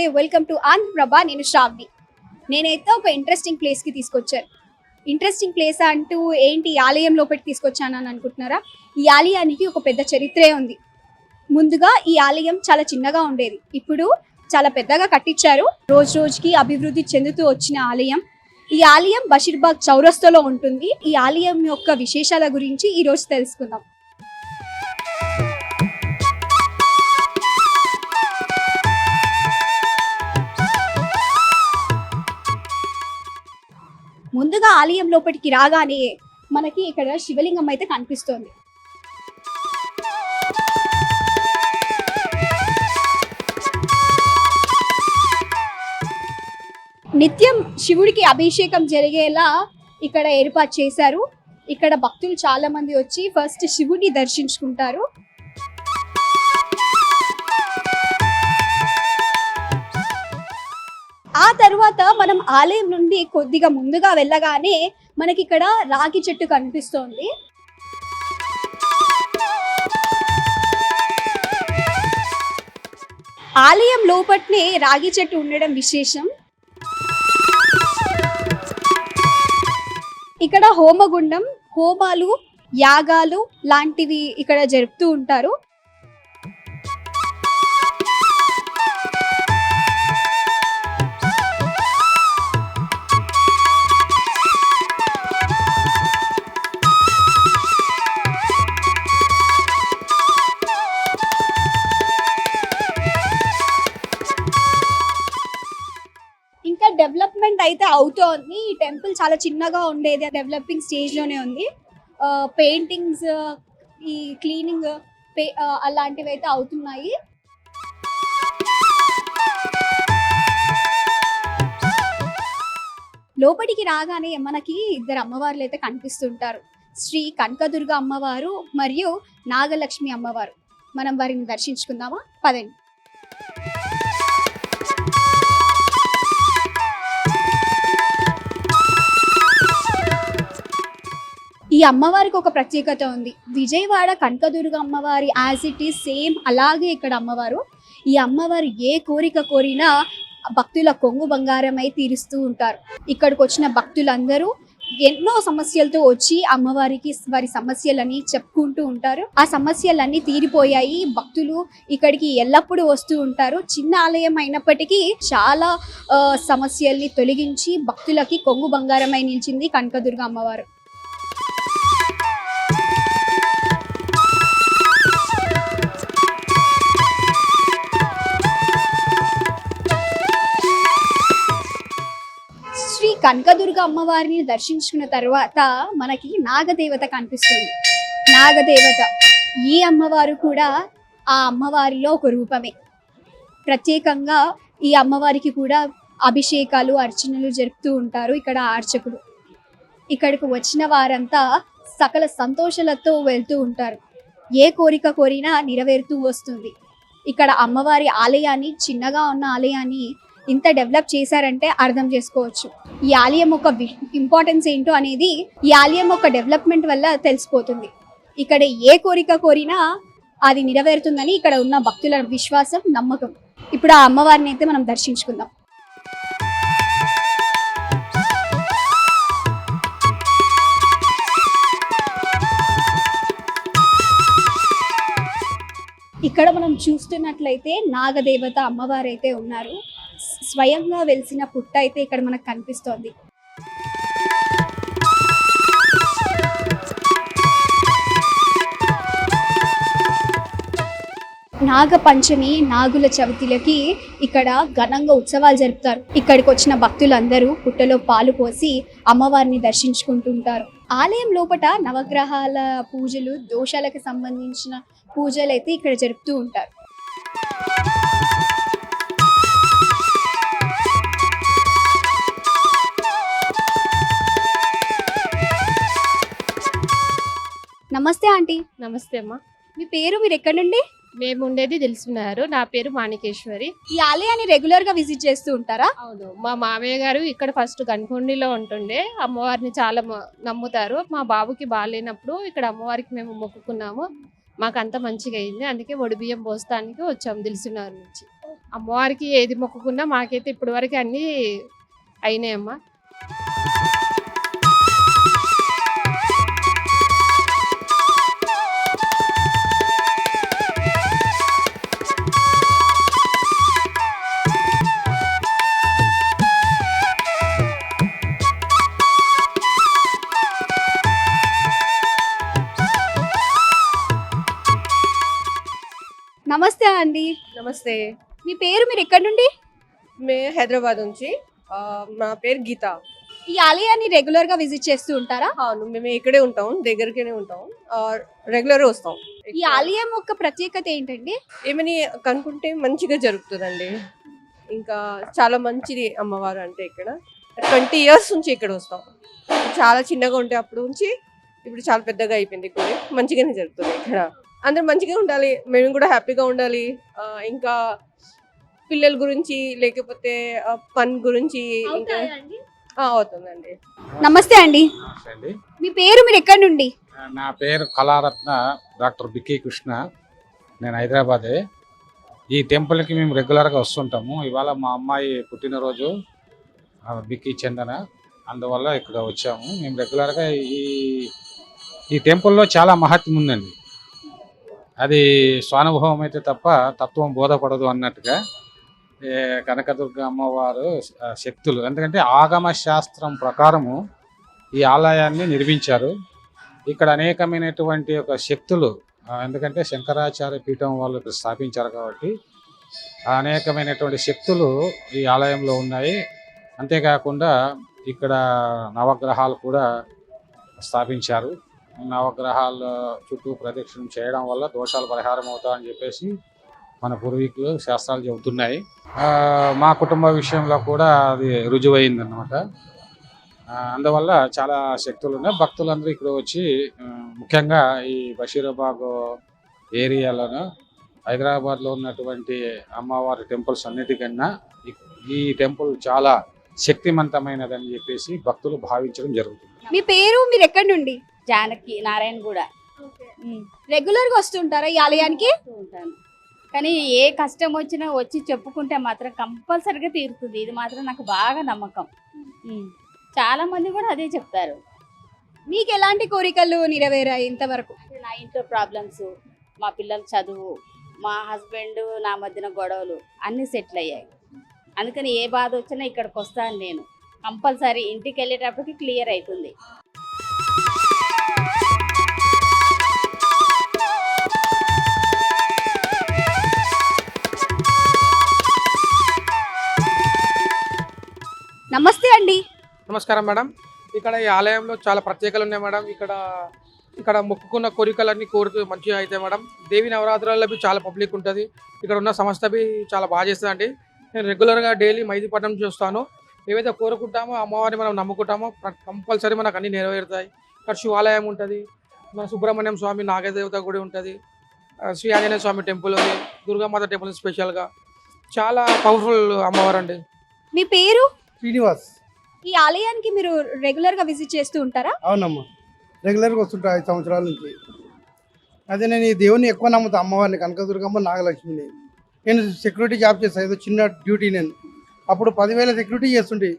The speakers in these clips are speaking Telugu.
నమస్తే వెల్కమ్ టు ఆంధ్రప్రభ. నేను శ్రావ్ని నేనైతే ఒక ఇంట్రెస్టింగ్ ప్లేస్కి తీసుకొచ్చాను. ఇంట్రెస్టింగ్ ప్లేస్ అంటూ ఏంటి? ఈ ఆలయం లోపలికి తీసుకొచ్చానని అనుకుంటున్నారా? ఈ ఆలయానికి ఒక పెద్ద చరిత్రే ఉంది. ముందుగా ఈ ఆలయం చాలా చిన్నగా ఉండేది. ఇప్పుడు చాలా పెద్దగా కట్టించారు. రోజు రోజుకి అభివృద్ధి చెందుతూ వచ్చిన ఆలయం. ఈ ఆలయం బషీర్బాగ్ చౌరస్తలో ఉంటుంది. ఈ ఆలయం యొక్క విశేషాల గురించి ఈ రోజు తెలుసుకుందాం. ఆలయం లోపలికి రాగానే మనకి ఇక్కడ శివలింగం అయితే కనిపిస్తోంది. నిత్యం శివుడికి అభిషేకం జరిగేలా ఇక్కడ ఏర్పాటు చేశారు. ఇక్కడ భక్తులు చాలా మంది వచ్చి ఫస్ట్ శివుడిని దర్శించుకుంటారు. ఆ తర్వాత మనం ఆలయం నుండి కొద్దిగా ముందుగా వెళ్ళగానే మనకి ఇక్కడ రాగి చెట్టు కనిపిస్తోంది. ఆలయం లోపట్నే రాగి చెట్టు ఉండడం విశేషం. ఇక్కడ హోమగుండం హోమాలు యాగాలు లాంటివి ఇక్కడ జరుపుతూ ఉంటారు. అయితే అవుతోంది ఈ టెంపుల్ చాలా చిన్నగా ఉండేది డెవలపింగ్ స్టేజ్లోనే ఉంది. పెయింటింగ్స్ ఈ క్లీనింగ్ అలాంటివి అయితే అవుతున్నాయి. లోపలికి రాగానే మనకి ఇద్దరు అమ్మవార్లు అయితే కనిపిస్తుంటారు. శ్రీ కనకదుర్గ అమ్మవారు మరియు నాగలక్ష్మి అమ్మవారు. మనం వారిని దర్శించుకుందామా? పదండి. ఈ అమ్మవారికి ఒక ప్రత్యేకత ఉంది. విజయవాడ కనకదుర్గ అమ్మవారి యాజ్ ఇట్ ఈస్ సేమ్ అలాగే ఇక్కడ అమ్మవారు. ఈ అమ్మవారు ఏ కోరిక కోరినా భక్తుల కొంగు బంగారమై తీరుస్తూ ఉంటారు. ఇక్కడికి వచ్చిన భక్తులందరూ ఎన్నో సమస్యలతో వచ్చి అమ్మవారికి వారి సమస్యలని చెప్పుకుంటూ ఉంటారు. ఆ సమస్యలన్నీ తీరిపోయాయి. భక్తులు ఇక్కడికి ఎల్లప్పుడూ వస్తూ ఉంటారు. చిన్న ఆలయం అయినప్పటికీ చాలా ఆ, సమస్యల్ని తొలగించి భక్తులకి కొంగు బంగారమై నిలిచింది కనకదుర్గ అమ్మవారు. కనకదుర్గ అమ్మవారిని దర్శించుకున్న తర్వాత మనకి నాగదేవత కనిపిస్తుంది. నాగదేవత. ఈ అమ్మవారు కూడా ఆ అమ్మవారిలో ఒక రూపమే. ప్రత్యేకంగా ఈ అమ్మవారికి కూడా అభిషేకాలు అర్చనలు జరుపుతూ ఉంటారు ఇక్కడ అర్చకుడు ఇక్కడికి వచ్చిన వారంతా సకల సంతోషాలతో వెళ్తూ ఉంటారు. ఏ కోరిక కోరినా నెరవేరుతూ వస్తుంది. ఇక్కడ అమ్మవారి ఆలయాన్ని చిన్నగా ఉన్న ఆలయాన్ని ఇంత డెవలప్ చేశారంటే అర్థం చేసుకోవచ్చు. ఈ ఆలయం ఒక ఇంపార్టెన్స్ ఏంటో అనేది ఈ ఆలయం ఒక డెవలప్మెంట్ వల్ల తెలిసిపోతుంది. ఇక్కడ ఏ కోరిక కోరినా అది నెరవేరుతుందని ఇక్కడ ఉన్న భక్తుల విశ్వాసం నమ్మకం. ఇప్పుడు ఆ అమ్మవారిని అయితే మనం దర్శించుకుందాం. ఇక్కడ మనం చూస్తున్నట్లయితే నాగదేవత అమ్మవారు అయితే ఉన్నారు. స్వయంగా వెలిసిన పుట్ట అయితే ఇక్కడ మనకు కనిపిస్తోంది. నాగ పంచమి నాగుల చవితిలకి ఇక్కడ ఘనంగా ఉత్సవాలు జరుపుతారు. ఇక్కడికి వచ్చిన భక్తులందరూ పుట్టలో పాలు పోసి అమ్మవారిని దర్శించుకుంటుంటారు. ఆలయం లోపట నవగ్రహాల పూజలు దోషాలకు సంబంధించిన పూజలు అయితే ఇక్కడ జరుపుతూ ఉంటారు. ఆంటీ నమస్తే అమ్మా. మీ పేరు మీరు ఎక్కడి నుండి? మేము ఉండేది తెలుసుకున్నారు నా పేరు మాణికేశ్వరి. ఈ ఆలయాన్ని రెగ్యులర్గా విజిట్ చేస్తూ ఉంటారా? అవును. మా మామయ్య గారు ఇక్కడ ఫస్ట్ గన్కొండిలో ఉంటుండే. అమ్మవారిని చాలా నమ్ముతారు. మా బాబుకి బాగాలేనప్పుడు ఇక్కడ అమ్మవారికి మేము మొక్కుకున్నాము. మాకు అంత మంచిగా అయింది. అందుకే ఒడి బియ్యం పోస్తానికి వచ్చాము దిల్సునగర్ నుంచి. అమ్మవారికి ఏది మొక్కుకున్నా మాకైతే ఇప్పటి వరకు అన్నీ అయినాయమ్మా. అండి. నమస్తే. మీ పేరు మీరు ఎక్కడి నుండి? మే హైదరాబాద్ నుంచి. ఆ, నా పేరు గీత. ఈ ఆలయాన్ని రెగ్యులర్గా విజిట్ చేస్తూ ఉంటారా? అవును మేము ఇక్కడే ఉంటాం దగ్గరగానే ఉంటాం. రెగ్యులర్ వస్తాం. ఈ ఆలయం యొక్క ప్రత్యేకత ఏంటండి? ఏమని కనుక్కుంటే మంచిగా జరుగుతుందండి. ఇంకా చాలా మంచిది అమ్మవారు అంటే ఇక్కడ. ట్వంటీ ఇయర్స్ నుంచి ఇక్కడ వస్తాం. చాలా చిన్నగా ఉంటే అప్పుడు నుంచి ఇప్పుడు చాలా పెద్దగా అయిపోయింది. గుడి మంచిగానే జరుగుతుంది ఇక్కడ. అందరూ మంచిగా ఉండాలి. మేము కూడా హ్యాపీగా ఉండాలి. ఇంకా పిల్లల గురించి లేకపోతే పని గురించి ఇంకా అవుతుందండి. నమస్తే అండి. నమస్తే అండి. మీ పేరు మీరు ఎక్కడి నుండి? నా పేరు కళారత్న డాక్టర్ బిక్కి కృష్ణ. నేను హైదరాబాదే. ఈ టెంపుల్కి మేము రెగ్యులర్గా వస్తుంటాము. ఇవాళ మా అమ్మాయి పుట్టినరోజు బిక్కి చందన. అందువల్ల ఇక్కడ వచ్చాము. మేము రెగ్యులర్గా ఈ ఈ టెంపుల్లో చాలా మహత్యం ఉందండి. అది స్వానుభవం అయితే తప్ప తత్వం బోధపడదు అన్నట్టుగా కనకదుర్గ అమ్మవారు శక్తులు. ఎందుకంటే ఆగమ శాస్త్రం ప్రకారము ఈ ఆలయాన్ని నిర్మించారు. ఇక్కడ అనేకమైనటువంటి ఒక శక్తులు ఎందుకంటే శంకరాచార్య పీఠం వాళ్ళు ఇక్కడ స్థాపించారు కాబట్టి అనేకమైనటువంటి శక్తులు ఈ ఆలయంలో ఉన్నాయి. అంతేకాకుండా ఇక్కడ నవగ్రహాలు కూడా స్థాపించారు. నవగ్రహాల చుట్టూ ప్రదక్షిణం చేయడం వల్ల దోషాలు పరిహారం అవుతాయని చెప్పేసి మన పూర్వీకులు శాస్త్రాలు చెబుతున్నాయి. మా కుటుంబ విషయంలో కూడా అది రుజువైంది అనమాట అందువల్ల చాలా శక్తులు ఉన్నాయి. భక్తులందరూ ఇక్కడ వచ్చి ముఖ్యంగా ఈ బషీరాబాగ్ ఏరియాలోను హైదరాబాద్లో ఉన్నటువంటి అమ్మవారి టెంపుల్స్ అన్నిటికన్నా ఈ- ఈ టెంపుల్ చాలా శక్తివంతమైనదని చెప్పేసి భక్తులు భావించడం జరుగుతుంది. మీ పేరు మీరు ఎక్కడి నుండి? జానకి నారాయణ కూడా. రెగ్యులర్గా వస్తుంటారా ఈ ఆలయానికి? ఉంటాను కానీ ఏ కష్టం వచ్చినా వచ్చి చెప్పుకుంటే మాత్రం కంపల్సరిగా తీరుతుంది. ఇది మాత్రం నాకు బాగా నమ్మకం. చాలా మంది కూడా అదే చెప్తారు. మీకు ఎలాంటి కోరికలు నెరవేరాయి ఇంతవరకు? నా ఇంట్లో ప్రాబ్లమ్స్ మా పిల్లల చదువు మా హస్బెండ్ నా మధ్యన గొడవలు అన్నీ సెటిల్ అయ్యాయి. అందుకని ఏ బాధ వచ్చినా ఇక్కడికి వస్తాను నేను. కంపల్సరీ ఇంటికి వెళ్ళేటప్పటికి క్లియర్ అవుతుంది. నమస్కారం మేడం. ఇక్కడ ఈ ఆలయంలో చాలా ప్రత్యేకలు ఉన్నాయి మేడం. ఇక్కడ ఇక్కడ మొక్కుకున్న కోరికలన్నీ కోరుతూ మంచిగా అవుతాయి మేడం. దేవి నవరాత్రులలో చాలా పబ్లిక్ ఉంటుంది. ఇక్కడ ఉన్న సంస్థ బి చాలా బాగా చేస్తుందండి. నేను రెగ్యులర్గా డైలీ మైదీపట్నం చూస్తాను ఏవైతే కోరుకుంటామో అమ్మవారిని మనం నమ్ముకుంటామో కంపల్సరీ మనకు అన్ని నెరవేరుతాయి. ఇక్కడ శివాలయం ఉంటుంది. మన సుబ్రహ్మణ్యం స్వామి నాగదేవత గుడి ఉంటుంది. శ్రీ ఆంజనేయ స్వామి టెంపుల్ ఉంది. దుర్గామాత టెంపుల్ స్పెషల్గా. చాలా పవర్ఫుల్ అమ్మవారు అండి మీ పేరు? శ్రీనివాస్. ఈ ఆలయానికి మీరు రెగ్యులర్గా విజిట్ చేస్తూ ఉంటారా? అవునమ్మా. రెగ్యులర్గా వస్తుంటా ఐదు సంవత్సరాల నుంచి. అదే నేను ఈ దేవుని ఎక్కువ నమ్ముతా అమ్మవారిని కనకదుర్గమ్మ నాగలక్ష్మిని. నేను సెక్యూరిటీ జాబ్ చేస్తాను ఏదో చిన్న డ్యూటీ నేను. అప్పుడు పదివేల సెక్యూరిటీ చేస్తుంటే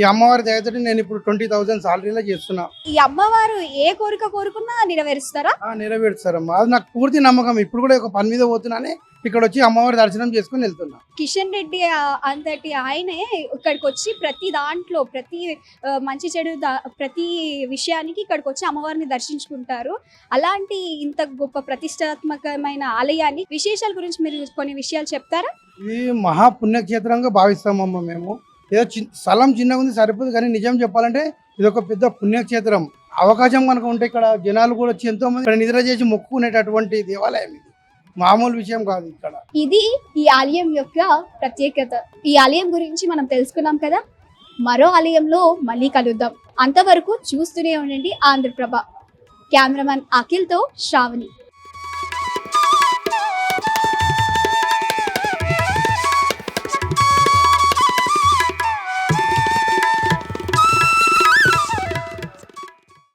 ఈ అమ్మవారి దయతోటి నేను ఇప్పుడు ట్వంటీ థౌసండ్ సాలరీలో చేస్తున్నా. ఈ అమ్మవారు ఏ కోరిక కోరుకున్నా నెరవేరుస్తారా? ఆ, నెరవేరుస్తారమ్మా. అది నాకు పూర్తి నమ్మకం. ఇప్పుడు కూడా ఒక పని మీద పోతున్నానే ఇక్కడ వచ్చి అమ్మవారి దర్శనం చేసుకుని వెళ్తున్నా. కిషన్ రెడ్డి ఆ, అంతటి ఆయనే ఇక్కడికి వచ్చి ప్రతి దాంట్లో ప్రతి ఆ, మంచి చెడు దా- ప్రతి విషయానికి ఇక్కడికి వచ్చి అమ్మవారిని దర్శించుకుంటారు. అలాంటి ఇంత గొప్ప ప్రతిష్టాత్మకమైన ఆలయాన్ని విశేషాల గురించి మీరు కొన్ని విషయాలు చెప్తారా? ఇది మహా పుణ్యక్షేత్రంగా భావిస్తామమ్మ మేము. ఏదో చి స్థలం చిన్నగా ఉంది సరిపోదు కానీ నిజం చెప్పాలంటే ఇది ఒక పెద్ద పుణ్యక్షేత్రం. అవకాశం కనుక ఉంటే ఇక్కడ జనాలు కూడా వచ్చి ఎంతో మంది ఇక్కడ నిద్ర చేసి మొక్కుకునేటటువంటి దేవాలయం ఇది. మామూలు విషయం కాదు ఇక్కడ. ఇది ఈ ఆలయం యొక్క ప్రత్యేకత. ఈ ఆలయం గురించి మనం తెలుసుకున్నాం కదా? మరో ఆలయంలో మళ్ళీ కలుద్దాం. అంతవరకు చూస్తూనే ఉండండి ఆంధ్రప్రభ. కెమెరామన్ అఖిల్తో శ్రావణి.